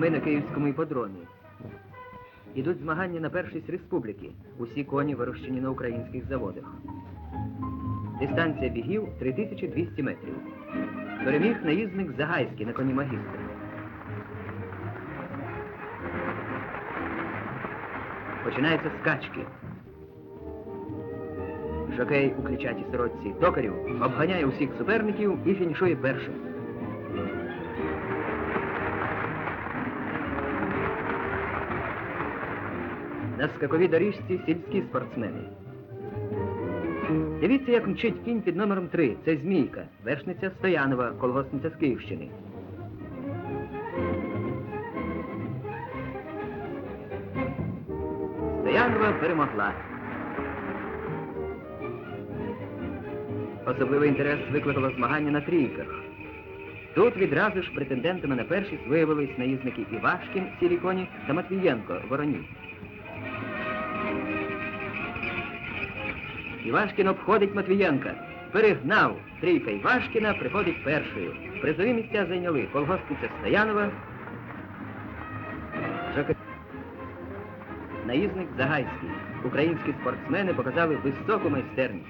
ми на Київському іподромі. Ідуть змагання на першість республіки. Усі коні вирощені на українських заводах. Дистанція бігів 3200 метрів. Переміг наїзник Загайський на коні магістра. Починаються скачки. Жокей у клічатій сорочці токарів обганяє усіх суперників і фінішує першим. На скаковій доріжці сільські спортсмени. Дивіться, як мчить кінь під номером 3. Це Змійка, вершниця Стоянова, колгоспниця з Київщини. Стоянова перемогла. Особливий інтерес викликало змагання на трійках. Тут відразу ж претендентами на першість виявились наїзники Івашкін, сірі коні та Матвієнко, вороні. Івашкін обходить Матвієнка. Перегнав. Трійка Івашкіна приходить першою. Призові місця зайняли колгоспниця Стоянова, Жака... Наїзник Загайський. Українські спортсмени показали високу майстерність.